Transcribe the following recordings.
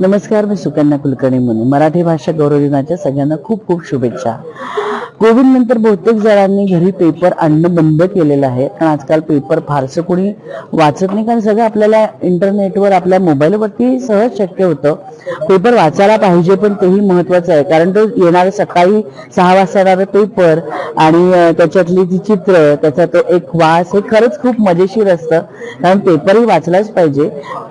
नमस्कार मी सुकन्या कुलकर्णी म्हणून मराठी भाषा गौरव दिनाच्या सगळ्यांना खूप खूप शुभेच्छा. कोविड नंतर बहुतेक जणांनी घरी पेपर आणणं बंद केलेलं आहे. कारण आजकाल पेपर फारसं कोणी वाचत नाही. कारण सगळं आपल्याला इंटरनेटवर आपल्या मोबाईलवरती सहज शक्य होतं. पेपर वाचायला पाहिजे पण तेही महत्वाचं आहे. कारण तो येणारा सकाळी सहा वाजता येणारा पेपर आणि त्याच्यातली ती चित्र त्याचा तो एक वास हे खरंच खूप मजेशीर असतं. कारण पेपरही वाचलाच पाहिजे.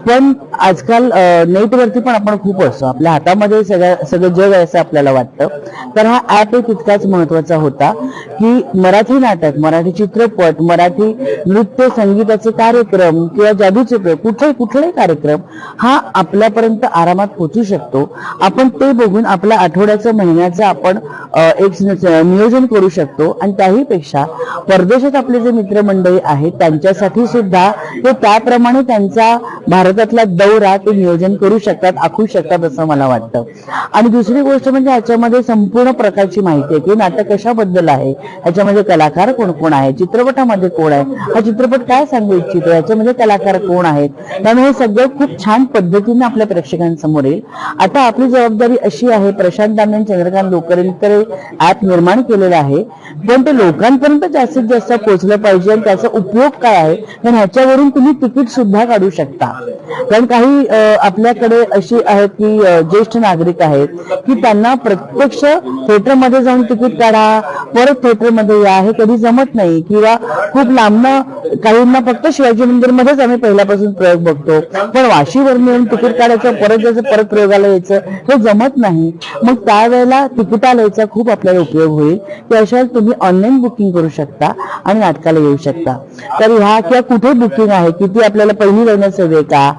पण आजकाल नेटवरती पण आपण खूप असतो. आपल्या हातामध्ये सगळ्या सगळं जग आहे असं आपल्याला वाटतं. तर हा ऍप एक तितकाच महत्त्वाचा होता. की मराठी नाटक मराठी चित्रपट मराठी नृत्य संगीताचे कार्यक्रम किंवा जादूचे प्रयोग कुठे कुठलाही कार्यक्रम हा आपल्यापर्यंत आरामात पोहोचू शकतो. आपण ते बघून आपल्या आठवड्याचं महिन्याचं आपण एक नियोजन करू शकतो. आणि त्याही पेक्षा परदेशात आपले जे मित्रमंडळी आहेत त्यांच्यासाठी सुद्धा ते त्याप्रमाणे त्यांचा भारतातला दौरा ते नियोजन करू शकतात आखू शकतात असं मला वाटतं. आणि दुसरी गोष्ट म्हणजे याच्यामध्ये संपूर्ण प्रकारची माहिती आहे की नाटक कशाबद्दल आहे? ह्याच्यामध्ये कलाकार कोण कोण आहे? चित्रपटामध्ये कोण आहे? हा चित्रपट काय सांगू इच्छितो? याच्यामध्ये कलाकार कोण आहेत? त्यामुळे हे सगळं खूप छान पद्धतीने आपल्या प्रेक्षकांसमोर येईल. आता आपली जबाबदारी अशी आहे प्रशांत दामले चंद्रकांत लोकरेंकर ऍप निर्माण केलेलं आहे. पण ते लोकांपर्यंत जास्तीत जास्त पोहोचलं पाहिजे आणि त्याचा उपयोग काय आहे? कारण ह्याच्यावरून तुम्ही तिकीट सुद्धा काढू शकता. कारण काही आपल्याकडे अशी आहेत की ज्येष्ठ नागरिक आहेत की त्यांना प्रत्यक्ष थिएटरमध्ये जाऊन तिकीट काढा परत थिएटरमध्ये या हे कधी जमत नाही. किंवा खूप लांबनं काहींना फक्त शिवाजी मंदिरमध्येच आम्ही पहिल्यापासून प्रयोग बघतो. पण वाशीवर येऊन तिकीट काढायचं परत जायचं परत प्रयोगाला यायचं हे जमत नाही. मग त्यावेळेला तिकिटाला यायचा खूप आपल्याला उपयोग होईल. की अशा तुम्ही ऑनलाईन बुकिंग करू शकता आणि नाटकाला येऊ शकता. तर ह्या किंवा कुठे बुकिंग आहे किती आपल्याला पहिली लाईनच हवी आहे का?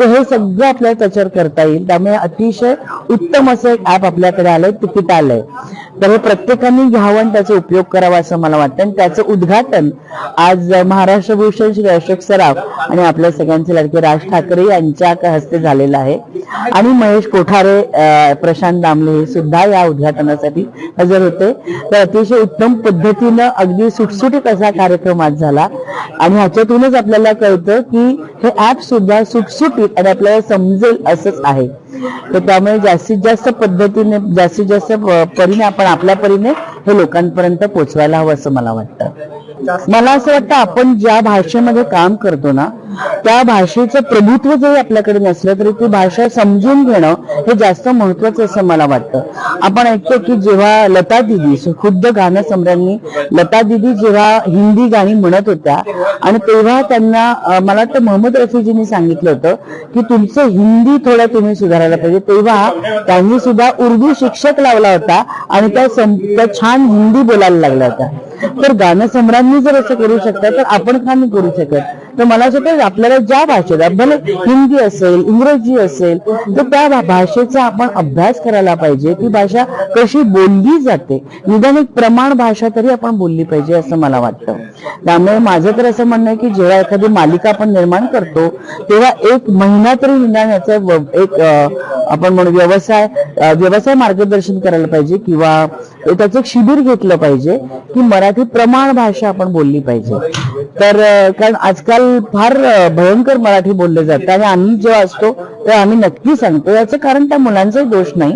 तर हे सगळं आपल्याला त्याच्यावर करता येईल. त्यामुळे अतिशय उत्तम असं एक ऍप आपल्याकडे आलंय तिकीट आलंय. तर हे प्रत्येकाने घ्यावं आणि त्याचा उपयोग करावा असं मला वाटतं. आणि त्याचं उद्घाटन आज महाराष्ट्र भूषण श्री अशोक सराफ आणि आपल्या सगळ्यांचे लडके राज ठाकरे यांच्या हस्ते झालेलं आहे. आणि महेश कोठारे प्रशांत दामले हे सुद्धा या उद्घाटनासाठी हजर होते. तर अतिशय उत्तम पद्धतीनं अगदी सुटसुटीत असा कार्यक्रम आज झाला. आणि ह्याच्यातूनच आपल्याला कळतं की हे ऍप सुद्धा सुटसुटीत आणि आपल्याला समजेल असंच आहे. तर त्यामुळे जास्तीत जास्त पद्धतीने जास्तीत जास्त परीने आपण आपल्या परीने हे लोकांपर्यंत पोहोचवायला हवं असं मला वाटतं. मला असं वाटतं आपण ज्या भाषेमध्ये काम करतो ना त्या भाषेचं प्रभुत्व जरी आपल्याकडे नसलं तरी ती भाषा समजून घेणं हे जास्त महत्वाचं असं मला वाटतं. आपण ऐकतो की जेव्हा लता दिदी खुद्द गाणं सम्रांनी लता दिदी जेव्हा हिंदी गाणी म्हणत होत्या आणि तेव्हा त्यांना मला वाटतं मोहम्मद रफीजींनी सांगितलं होतं की तुमचं हिंदी थोडं तुम्ही सुधारायला पाहिजे. तेव्हा त्यांनी सुद्धा उर्दू शिक्षक लावला होता आणि त्या त्या छान हिंदी बोलायला लागल्या होत्या. तर गाणं सम्राज्ञी जर असं करू शकता तर आपण का नाही करू शकत? तर मला असं वाटतं आपल्याला ज्या भाषेत भले हिंदी असेल इंग्रजी असेल तर त्या भाषेचा आपण अभ्यास करायला पाहिजे. ती भाषा कशी बोलली जाते? निदान एक प्रमाण भाषा तरी आपण बोलली पाहिजे असं मला वाटतं. त्यामुळे माझं तर असं म्हणणं आहे की जेव्हा एखादी मालिका आपण निर्माण करतो तेव्हा एक महिना तरी निदान याचा एक आपण म्हणू व्यवसाय व्यवसाय मार्गदर्शन करायला पाहिजे किंवा त्याचं एक शिबिर घेतलं पाहिजे की मराठी प्रमाण भाषा आपण बोलली पाहिजे. तर कारण आजकाल फार भयंकर मराठी बोलले जाते आणि आम्ही जेव्हा असतो तेव्हा आम्ही नक्की सांगतो. याचं कारण त्या मुलांचाही दोष नाही.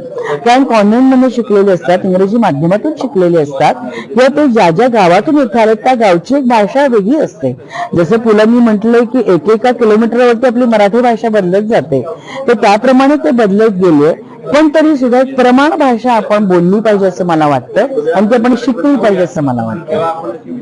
कारण कॉन्व्हेंटमध्ये शिकलेले असतात इंग्रजी माध्यमातून शिकलेले असतात. किंवा ते ज्या ज्या गावातून येत आले त्या गावची एक भाषा वेगळी असते. जसं पुलांनी म्हटलंय की एकेका किलोमीटरवरती आपली मराठी भाषा बदलत जाते. तर त्याप्रमाणे ते बदलत गेले. पण तरी सुद्धा एक प्रमाण भाषा आपण बोलली पाहिजे असं मला वाटतं आणि ती आपण शिकली पाहिजे असं मला वाटतं